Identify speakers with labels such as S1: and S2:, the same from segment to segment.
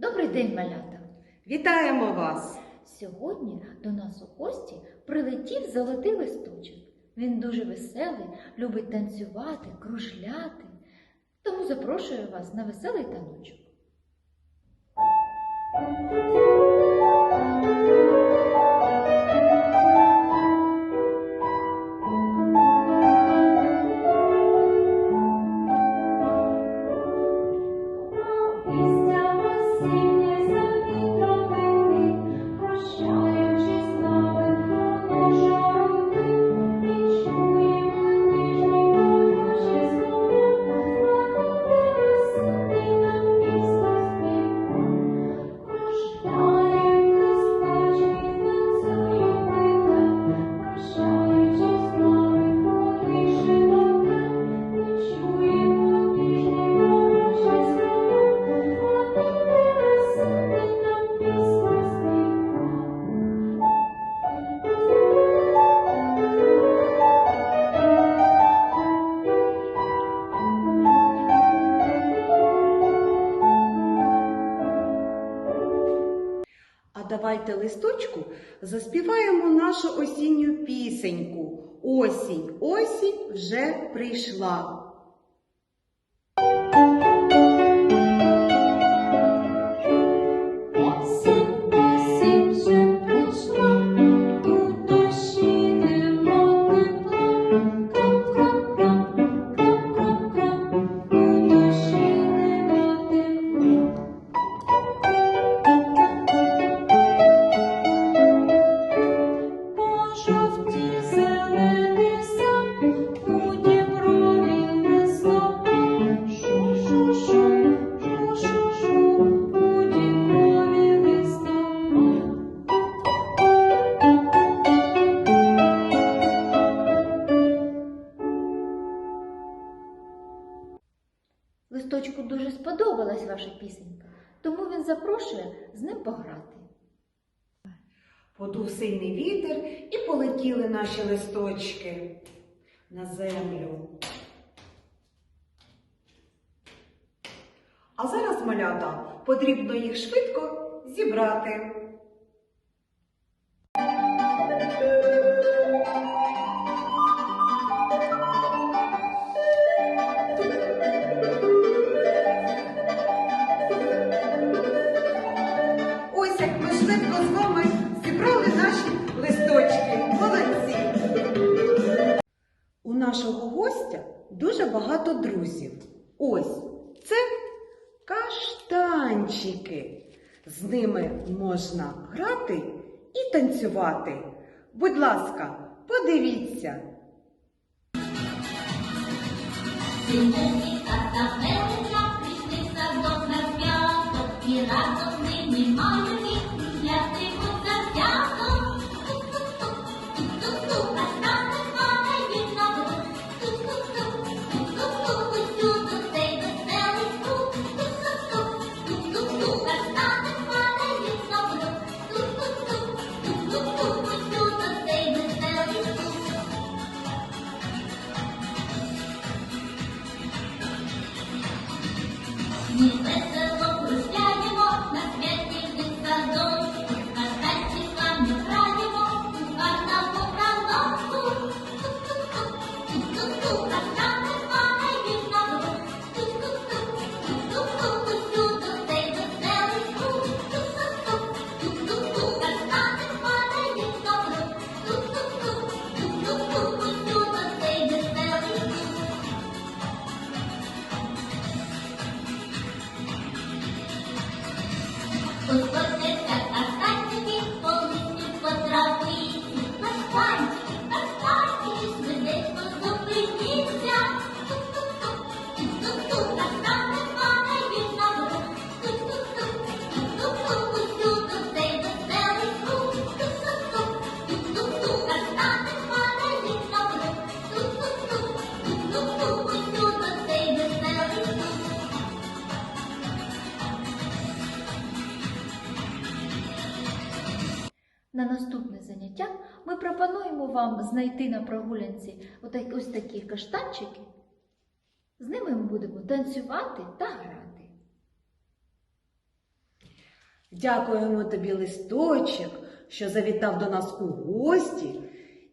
S1: Добрий день, малята!
S2: Вітаємо вас!
S1: Сьогодні до нас у гості прилетів золотий листочок. Він дуже веселий, любить танцювати, кружляти. Тому запрошую вас на веселий таночок.
S2: давайте листочку заспіваємо нашу осінню пісеньку. Осінь, осінь вже прийшла.
S1: Yes. дуже сподобалась ваша пісенька, тому він запрошує з ним пограти.
S2: Подув сильний вітер і полетіли наші листочки на землю. А зараз малята потрібно їх швидко зібрати. друзі, ось це каштанчики. З ними можна грати і танцювати. Будь ласка, подивіться.
S3: Look, look. На
S1: наступне заняття ми пропонуємо вам знайти на прогулянці ось такі каштанчики. З ними ми будемо танцювати та грати.
S2: Дякуємо тобі, листочок, що завітав до нас у гості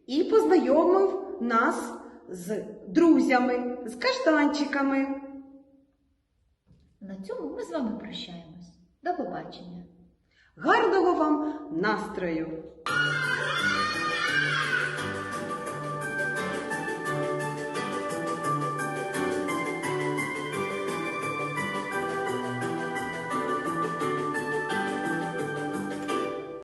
S2: і познайомив нас з друзями, з каштанчиками.
S4: На цьому ми з вами прощаємось. До побачення!
S2: Гарного вам настрою!